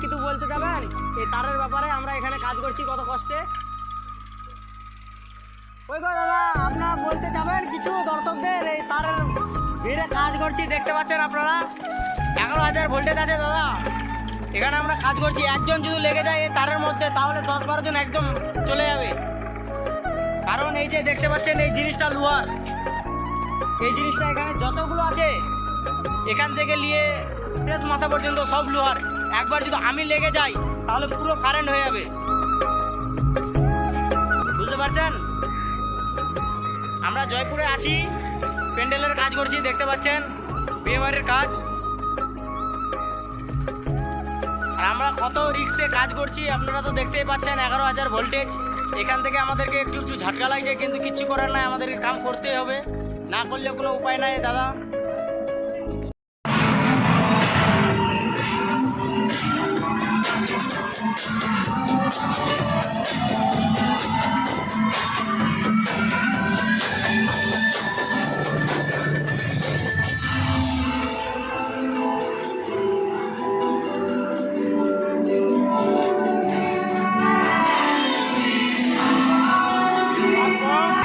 কিন্তু বলছে যাবেন এই তারের ব্যাপারে আমরা এখানে কাজ করছি কত কষ্টে। ওই গো দাদা আপনার বলতে যাবেন কিছু দর্শকদের, এই তারের ভিড়ে কাজ করছি, দেখতে পাচ্ছেন আপনারা? এগারো হাজার ভোল্টেজ আছে দাদা। এখানে আমরা কাজ করছি, একজন যদি লেগে যায় এই তারের মধ্যে, তাহলে দশ বারো জন একদম চলে যাবে। কারণ এই যে দেখতে পাচ্ছেন, এই জিনিসটা লোহার। এই জিনিসটা এখানে যতগুলো আছে, এখান থেকে নিয়ে শেষ মাথা পর্যন্ত সব লোহার। একবার যদি আমি লেগে যাই, তাহলে পুরো কারেন্ট হয়ে যাবে। বুঝতে পারছেন? আমরা জয়পুরে আছি, প্যান্ডেলের কাজ করছি, দেখতে পাচ্ছেন? বিয়েবাড়ির কাজ। আর আমরা কত রিক্সে কাজ করছি, আপনারা তো দেখতেই পাচ্ছেন, এগারো হাজার ভোল্টেজ এখান থেকে আমাদেরকে একটু একটু ঝাটকা লাগছে, কিন্তু কিচ্ছু করার নাই, আমাদেরকে কাম করতেই হবে। না করলে কোনো উপায় নাই, দাদা। song.